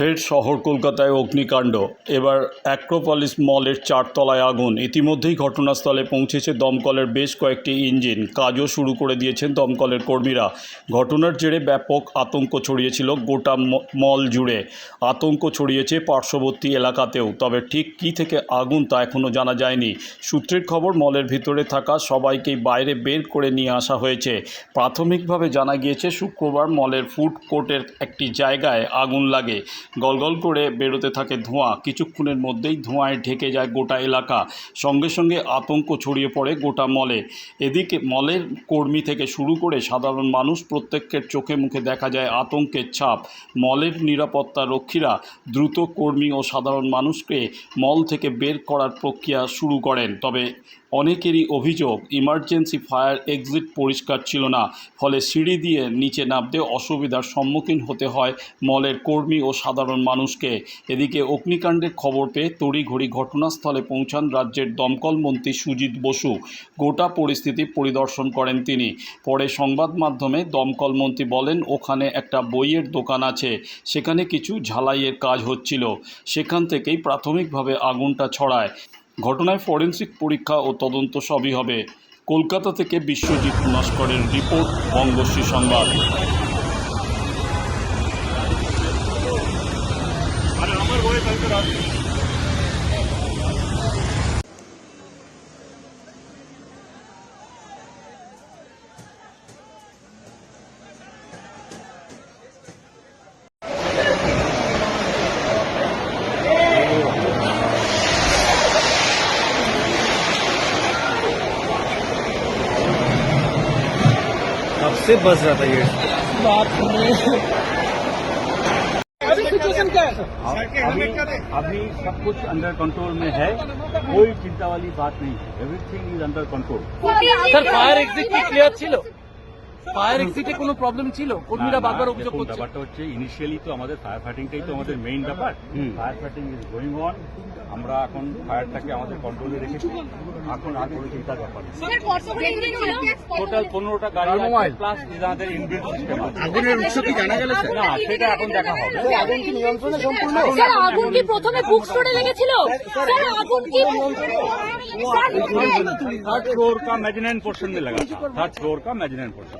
ফের শহর কলকাতায় অগ্নিকাণ্ড। এবার অ্যাক্রোপলিস মলের চারতলায় আগুন। ইতিমধ্যেই ঘটনাস্থলে পৌঁছেছে দমকলের বেশ কয়েকটি ইঞ্জিন। কাজও শুরু করে দিয়েছেন দমকলের কর্মীরা। ঘটনার জেরে ব্যাপক আতঙ্ক ছড়িয়েছিল গোটা মল জুড়ে। আতঙ্ক ছড়িয়েছে পার্শ্ববর্তী এলাকাতেও। তবে ঠিক কী থেকে আগুন তা এখনও জানা যায়নি। সূত্রের খবর, মলের ভিতরে থাকা সবাইকেই বাইরে বের করে নিয়ে আসা হয়েছে। প্রাথমিকভাবে জানা গিয়েছে, শুক্রবার মলের ফুড কোর্টের একটি জায়গায় আগুন লাগে। গলগল করে বেরোতে থাকে ধোঁয়া। কিছুক্ষণের মধ্যেই ধোঁয়ায় ঢেকে যায় গোটা এলাকা। সঙ্গে সঙ্গে আতঙ্ক ছড়িয়ে পড়ে গোটা মলে। এদিকে মলের কর্মী থেকে শুরু করে সাধারণ মানুষ প্রত্যেকের চোখে মুখে দেখা যায় আতঙ্কের ছাপ। মলের নিরাপত্তা রক্ষীরা দ্রুত কর্মী ও সাধারণ মানুষকে মল থেকে বের করার প্রক্রিয়া শুরু করেন। তবে অনেকেরই অভিযোগ, ইমার্জেন্সি ফায়ার এক্সিট পরিষ্কার ছিল না। ফলে সিঁড়ি দিয়ে নিচে নামতে অসুবিধার সম্মুখীন হতে হয় মলের কর্মী ও সাধারণ মানুষকে। এদিকে অগ্নিকাণ্ডের খবর পেয়ে তড়িঘড়ি ঘটনাস্থলে পৌঁছান রাজ্যের দমকল মন্ত্রী সুজিত বসু। গোটা পরিস্থিতি পরিদর্শন করেন তিনি। পরে সংবাদ মাধ্যমে দমকল মন্ত্রী বলেন, ওখানে একটা বইয়ের দোকান আছে। সেখানে কিছু ঝালাইয়ের কাজ হচ্ছিল। সেখান থেকেই প্রাথমিকভাবে আগুনটা ছড়ায়। ঘটনায় ফরেন্সিক পরীক্ষা ও তদন্ত সবই হবে। কলকাতা থেকে বিশ্বজিৎ নস্করের রিপোর্ট, বঙ্গশ্রী সংবাদ। कब से बस जाता है ये। अभी हाँ, सब कुछ अंडर कंट्रोल में है। कोई चिंता वाली बात नहीं। है everything is under control sir fire exit clear low fire এক্সিটে কোনো প্রবলেম ছিল কর্মীরা বারবার অভিযোগ দেখুন, করছে ব্যাপারটা হচ্ছে ইনিশিয়ালি তো আমাদের ফায়ার ফাইটিংটাই তো আমাদের মেইন ব্যাপার fire fighting is going on আমরা এখন ফায়ারটাকে আমাদের কন্ট্রোলে রেখেছি এখন আর কোনো চিন্তার ব্যাপার নেই টোটাল পনেরোটা গাড়ি আছে প্লাস আমাদের ইনবিল্ড সিস্টেম আছে আগুনের উৎস কি জানা গেল স্যার না সেটা এখন দেখা হবে আগুন কি নিয়ন্ত্রণে সম্পূর্ণ স্যার আগুন কি প্রথমে বুক স্টোরে লেগেছিল স্যার আগুন কি थर्ड फ्लोर का मेजनैन पोर्शन में लगा था थर्ड फ्लोर का मेजनैन पोर्शन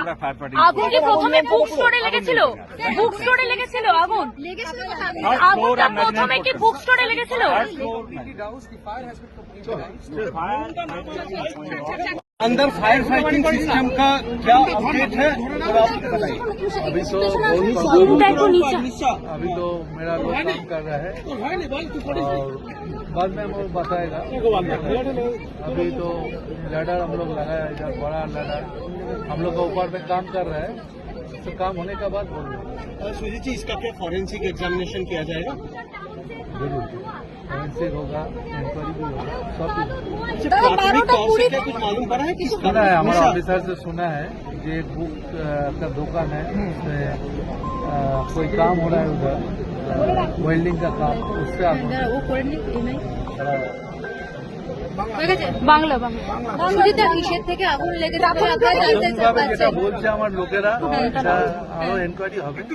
আমরা ফায়ার ফাইটিং আগুন কি প্রথমে বুক স্টোরে লেগেছিল বুক স্টোরে লেগেছিল আগুন আগুনটা প্রথমে কি বুক স্টোরে লেগেছিল अंदर फायर फाइटिंग सिस्टम का क्या अपडेट है थोड़ा आप बताइए अभी तो बहुत দেখো নিচে अभी तो मेरा लोग काम कर रहा है और बाद में वो बताएगा। अभी तो लैडर हम लोग लगाया इधर बड़ा लैडर। हम लोग का ऊपर में काम कर रहा है तो काम होने के बाद बोलूँगा सुजीत जी इसका क्या फॉरेंसिक एग्जामिनेशन किया जाएगा? ज़रूर। फॉरेंसिक होगा इंक्वायरी भी होगा सब प्राथमिक तौर से क्या कुछ मालूम पड़ा है कि सुना है हमारा ऑफिसर से सुना है कि एक बुक का दुकान है उसमें कोई काम हो रहा है उधर। वेल्डिंग का काम उससे आप বাংলা বাংলা সুজিতা কিসের থেকে আগুন লেগেছে আপনারা জানতে প্রাথমিকভাবে যেটা পারছেন বলছে আমার লোকেরা এটা আরো এনকোয়ারি হবে কিন্তু